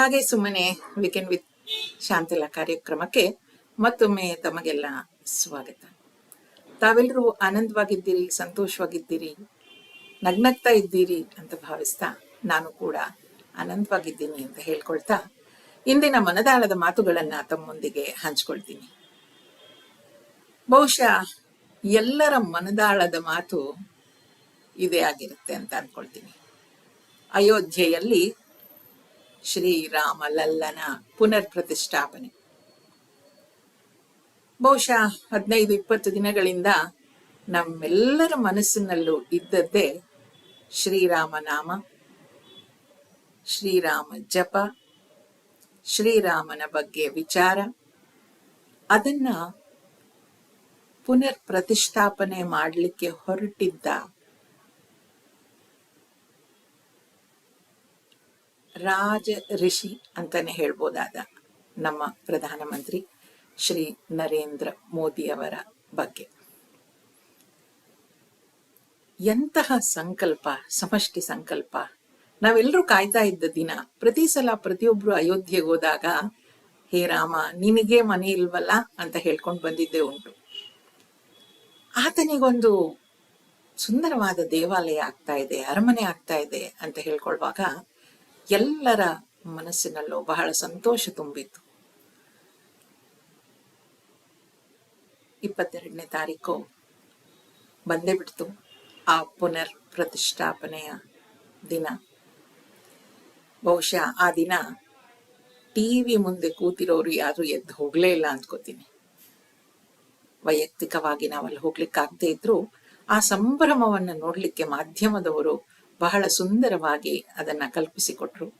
ಹಾಗೆ ಸುಮ್ಮನೆ weekend with ಶಾಂತಿಲ ಕಾರ್ಯಕ್ರಮಕ್ಕೆ ಮತ್ತೊಮ್ಮೆ ತಮಗೆಲ್ಲ ಸ್ವಾಗತ. ತಾವೆಲ್ಲರೂ ಆನಂದವಾಗಿದ್ದೀರಿ, ಸಂತೋಷವಾಗಿದ್ದೀರಿ, ನಗ್ನಗ್ತಾ ಇದ್ದೀರಿ ಅಂತ ಭಾವಿಸ್ತಾ ನಾನು ಕೂಡ ಆನಂದವಾಗಿದ್ದೀನಿ ಅಂತ ಹೇಳ್ಕೊಳ್ತಾ ಇಂದಿನ ಮನದಾಳದ ಮಾತುಗಳನ್ನ ತಮ್ಮೊಂದಿಗೆ ಹಂಚ್ಕೊಳ್ತೀನಿ. ಬಹುಶಃ ಎಲ್ಲರ ಮನದಾಳದ ಮಾತು ಇದೇ ಆಗಿರುತ್ತೆ ಅಂತ ಅನ್ಕೊಳ್ತೀನಿ. ಅಯೋಧ್ಯೆಯಲ್ಲಿ ಶ್ರೀರಾಮ ಲಲ್ಲನ ಪುನರ್ ಪ್ರತಿಷ್ಠಾಪನೆ ಬಹುಶಃ ಹದಿನೈದು, ಇಪ್ಪತ್ತು ದಿನಗಳಿಂದ ನಮ್ಮೆಲ್ಲರ ಮನಸ್ಸಿನಲ್ಲೂ ಇದ್ದದ್ದೇ ಶ್ರೀರಾಮ ನಾಮ, ಶ್ರೀರಾಮ ಜಪ, ಶ್ರೀರಾಮನ ಬಗ್ಗೆ ವಿಚಾರ, ಅದನ್ನ ಪುನರ್ ಪ್ರತಿಷ್ಠಾಪನೆ ಮಾಡಲಿಕ್ಕೆ ಹೊರಟಿದ್ದ ರಾಜ ಋಷಿ ಅಂತಾನೆ ಹೇಳ್ಬೋದಾದ ನಮ್ಮ ಪ್ರಧಾನಮಂತ್ರಿ ಶ್ರೀ ನರೇಂದ್ರ ಮೋದಿಯವರ ಬಗ್ಗೆ. ಎಂತಹ ಸಂಕಲ್ಪ, ಸಮಷ್ಟಿ ಸಂಕಲ್ಪ. ನಾವೆಲ್ಲರೂ ಕಾಯ್ತಾ ಇದ್ದ ದಿನ, ಪ್ರತಿ ಸಲ ಪ್ರತಿಯೊಬ್ರು ಅಯೋಧ್ಯೆಗೆ ಹೋದಾಗ, ಹೇ ರಾಮ, ನಿನಗೆ ಮನೆ ಇಲ್ವಲ್ಲ? ಅಂತ ಹೇಳ್ಕೊಂಡು ಬಂದಿದ್ದೇ ಉಂಟು. ಆತನಿಗೊಂದು ಸುಂದರವಾದ ದೇವಾಲಯ ಆಗ್ತಾ ಇದೆ, ಅರಮನೆ ಆಗ್ತಾ ಇದೆ ಅಂತ ಹೇಳ್ಕೊಳ್ವಾಗ ಎಲ್ಲರ ಮನಸ್ಸಿನಲ್ಲೂ ಬಹಳ ಸಂತೋಷ ತುಂಬಿತ್ತು. ಇಪ್ಪತ್ತೆರಡನೇ ತಾರೀಕು ಬಂದೇ ಬಿಡ್ತು. ಆ ಪುನರ್ ಪ್ರತಿಷ್ಠಾಪನೆಯ ದಿನ. ಬಹುಶಃ ಆ ದಿನ ಟಿವಿ ಮುಂದೆ ಕೂತಿರೋರು ಯಾರು ಎದ್ದು ಹೋಗ್ಲೇ ಇಲ್ಲ ಅಂದ್ಕೋತೀನಿ ವೈಯಕ್ತಿಕವಾಗಿ ನಾವಲ್ಲಿ ಹೋಗ್ಲಿಕ್ಕಾಗದೇ ಇದ್ರು ಆ ಸಂಭ್ರಮವನ್ನು ನೋಡ್ಲಿಕ್ಕೆ ಮಾಧ್ಯಮದವರು ಬಹಳ ಸುಂದರವಾಗಿ ಅದನ್ನ ಕಲ್ಪಿಸಿಕೊಟ್ರು.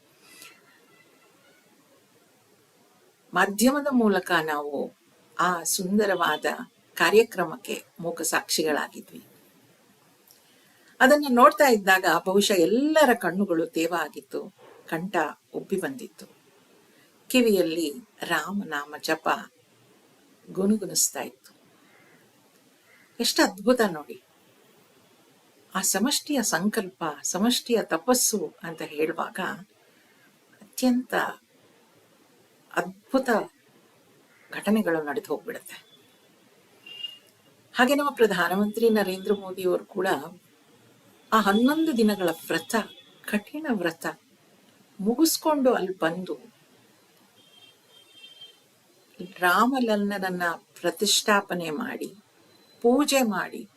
ಮಾಧ್ಯಮದ ಮೂಲಕ ನಾವು ಆ ಸುಂದರವಾದ ಕಾರ್ಯಕ್ರಮಕ್ಕೆ ಮೂಕ ಸಾಕ್ಷಿಗಳಾಗಿದ್ವಿ. ಅದನ್ನು ನೋಡ್ತಾ ಇದ್ದಾಗ ಬಹುಶಃ ಎಲ್ಲರ ಕಣ್ಣುಗಳು ತೇವ ಆಗಿತ್ತು, ಕಂಠ ಉಬ್ಬಿ ಬಂದಿತ್ತು. ಕಿವಿಯಲ್ಲಿ ರಾಮನಾಮ ಜಪ ಗುನುಗುನಿಸ್ತಾ ಇತ್ತು. ಎಷ್ಟು ಅದ್ಭುತ ನೋಡಿ. ಆ ಸಮಷ್ಟಿಯ ಸಂಕಲ್ಪ, ಸಮಷ್ಟಿಯ ತಪಸ್ಸು ಅಂತ ಹೇಳುವಾಗ ಅತ್ಯಂತ ಅದ್ಭುತ ಘಟನೆಗಳು ನಡೆದು ಹೋಗ್ಬಿಡುತ್ತೆ. ಹಾಗೆ ನಮ್ಮ ಪ್ರಧಾನಮಂತ್ರಿ ನರೇಂದ್ರ ಮೋದಿಯವರು ಕೂಡ ಆ ಹನ್ನೊಂದು ದಿನಗಳ ವ್ರತ, ಕಠಿಣ ವ್ರತ ಮುಗಿಸ್ಕೊಂಡು ಅಲ್ಲಿ ಬಂದು ರಾಮಲಲ್ಲನನ್ನ ಪ್ರತಿಷ್ಠಾಪನೆ ಮಾಡಿ, ಪೂಜೆ ಮಾಡಿ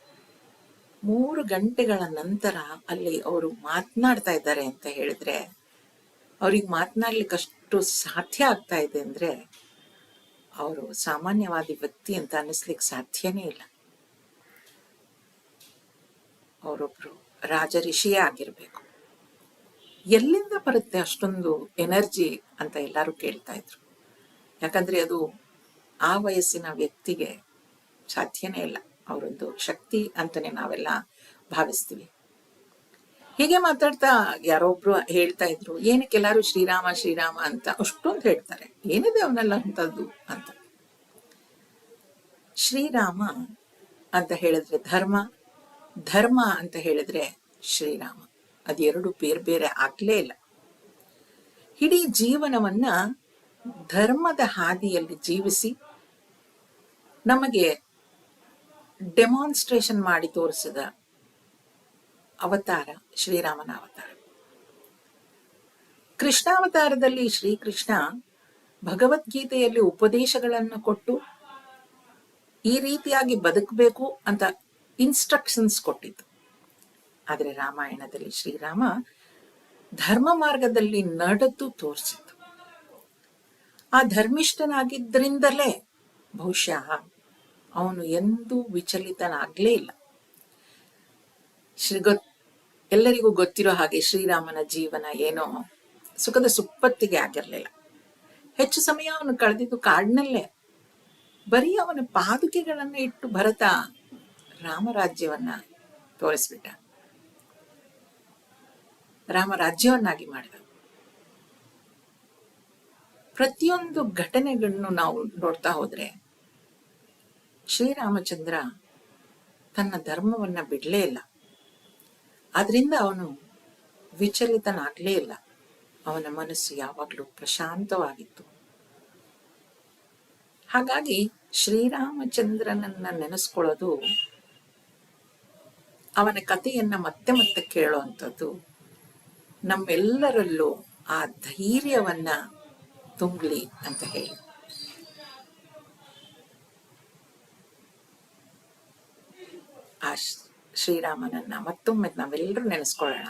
ಮೂರು ಗಂಟೆಗಳ ನಂತರ ಅಲ್ಲಿ ಅವರು ಮಾತನಾಡ್ತಾ ಇದ್ದಾರೆ ಅಂತ ಹೇಳಿದ್ರೆ, ಅವ್ರಿಗೆ ಮಾತನಾಡ್ಲಿಕ್ಕೆ ಅಷ್ಟು ಸಾಧ್ಯ ಆಗ್ತಾ ಇದೆ ಅಂದ್ರೆ ಅವರು ಸಾಮಾನ್ಯವಾದಿ ವ್ಯಕ್ತಿ ಅಂತ ಅನ್ನಿಸ್ಲಿಕ್ಕೆ ಸಾಧ್ಯನೇ ಇಲ್ಲ. ಅವರೊಬ್ರು ರಾಜ ಋಷಿಯೇ ಆಗಿರ್ಬೇಕು. ಎಲ್ಲಿಂದ ಬರುತ್ತೆ ಅಷ್ಟೊಂದು ಎನರ್ಜಿ ಅಂತ ಎಲ್ಲರೂ ಕೇಳ್ತಾ ಇದ್ರು. ಯಾಕಂದ್ರೆ ಅದು ಆ ವಯಸ್ಸಿನ ವ್ಯಕ್ತಿಗೆ ಸಾಧ್ಯನೇ ಇಲ್ಲ. ಅವರೊಂದು ಶಕ್ತಿ ಅಂತಾನೆ ನಾವೆಲ್ಲ ಭಾವಿಸ್ತೀವಿ. ಹೀಗೆ ಮಾತಾಡ್ತಾ ಯಾರೊಬ್ರು ಹೇಳ್ತಾ ಇದ್ರು, ಏನಕ್ಕೆ ಎಲ್ಲಾರು ಶ್ರೀರಾಮ ಶ್ರೀರಾಮ ಅಂತ? ಅಷ್ಟೊಂದು ಹೇಳ್ತಾರೆ, ಏನಿದೆ ಅವನೆಲ್ಲ ಅಂತದ್ದು ಅಂತ. ಶ್ರೀರಾಮ ಅಂತ ಹೇಳಿದ್ರೆ ಧರ್ಮ ಧರ್ಮ ಅಂತ ಹೇಳಿದ್ರೆ ಶ್ರೀರಾಮ. ಅದೆರಡು ಬೇರೆ ಬೇರೆ ಆಗ್ಲೇ ಇಲ್ಲ. ಇಡೀ ಜೀವನವನ್ನ ಧರ್ಮದ ಹಾದಿಯಲ್ಲಿ ಜೀವಿಸಿ ನಮಗೆ ಡೆಮಾನ್ಸ್ಟ್ರೇಷನ್ ಮಾಡಿ ತೋರಿಸಿದ ಅವತಾರ, ಶ್ರೀರಾಮನ ಅವತಾರ. ಕೃಷ್ಣಾವತಾರದಲ್ಲಿ ಶ್ರೀಕೃಷ್ಣ ಭಗವದ್ಗೀತೆಯಲ್ಲಿ ಉಪದೇಶಗಳನ್ನು ಕೊಟ್ಟು ಈ ರೀತಿಯಾಗಿ ಬದುಕಬೇಕು ಅಂತ ಇನ್ಸ್ಟ್ರಕ್ಷನ್ಸ್ ಕೊಟ್ಟಿತ್ತು. ಆದರೆ ರಾಮಾಯಣದಲ್ಲಿ ಶ್ರೀರಾಮ ಧರ್ಮ ಮಾರ್ಗದಲ್ಲಿ ನಡೆದು ತೋರಿಸಿತ್ತು. ಆ ಧರ್ಮಿಷ್ಠನಾಗಿದ್ದರಿಂದಲೇ ಬಹುಶಃ ಅವನು ಎಂದೂ ವಿಚಲಿತನಾಗ್ಲೇ ಇಲ್ಲ. ಶ್ರೀ ಗೊತ್, ಎಲ್ಲರಿಗೂ ಗೊತ್ತಿರೋ ಹಾಗೆ ಶ್ರೀರಾಮನ ಜೀವನ ಏನೋ ಸುಖದ ಸುಪ್ಪತ್ತಿಗೆ ಆಗಿರಲಿಲ್ಲ. ಹೆಚ್ಚು ಸಮಯ ಅವನು ಕಳೆದಿದ್ದು ಕಾಡಿನಲ್ಲೇ. ಬರೀ ಅವನ ಪಾದುಕೆಗಳನ್ನು ಇಟ್ಟು ಭರತ ರಾಮರಾಜ್ಯವನ್ನ ತೋರಿಸ್ಬಿಟ್ಟ. ರಾಮರಾಜ್ಯವನ್ನಾಗಿ ಮಾಡಿದ. ಪ್ರತಿಯೊಂದು ಘಟನೆಗಳನ್ನು ನಾವು ನೋಡ್ತಾ ಹೋದ್ರೆ ಶ್ರೀರಾಮಚಂದ್ರ ತನ್ನ ಧರ್ಮವನ್ನ ಬಿಡಲೇ ಇಲ್ಲ. ಅದರಿಂದ ಅವನು ವಿಚಲಿತನಾಗ್ಲೇ ಇಲ್ಲ. ಅವನ ಮನಸ್ಸು ಯಾವಾಗಲೂ ಪ್ರಶಾಂತವಾಗಿತ್ತು. ಹಾಗಾಗಿ ಶ್ರೀರಾಮಚಂದ್ರನನ್ನ ನೆನೆಸ್ಕೊಳ್ಳೋದು ಅವನ ಕಥೆಯನ್ನ ಮತ್ತೆ ಮತ್ತೆ ಕೇಳುವಂಥದ್ದು ನಮ್ಮೆಲ್ಲರಲ್ಲೂ ಆ ಧೈರ್ಯವನ್ನ ತುಂಬಲಿ ಅಂತ ಹೇಳಿ. ಆ ಶ್ರೀರಾಮನನ್ನ ಮತ್ತೊಮ್ಮೆ ನಾವೆಲ್ಲರೂ ನೆನೆಸ್ಕೊಳ್ಳೋಣ.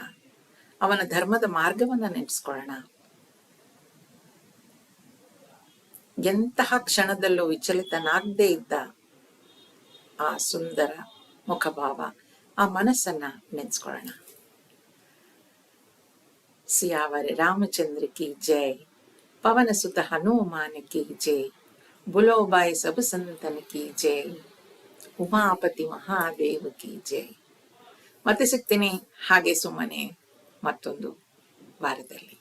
ಅವನ ಧರ್ಮದ ಮಾರ್ಗವನ್ನ ನೆನೆಸ್ಕೊಳ್ಳೋಣ. ಎಂತಹ ಕ್ಷಣದಲ್ಲೂ ವಿಚಲಿತನಾಗದೇ ಇದ್ದ ಆ ಸುಂದರ ಮುಖಭಾವ ಆ ಮನಸ್ಸನ್ನ ನೆನೆಸ್ಕೊಳ್ಳೋಣ. ಸಿಯಾವರೆ ರಾಮಚಂದ್ರ ಕಿ ಜೈ. ಪವನ ಸುತ ಹನುಮಾನ ಕಿ ಜೈ. ಬುಲೋಬಾಯಿ ಸಬಸಂತನ ಕಿ ಜೈ. ಉಮಾಪತಿ ಮಹಾದೇವ ಜೈ. ಮತ್ತೆ ಸಿಗ್ತೀನಿ. ಹಾಗೆ ಸುಮ್ಮನೆ ಮತ್ತೊಂದು ವಾರದಲ್ಲಿ.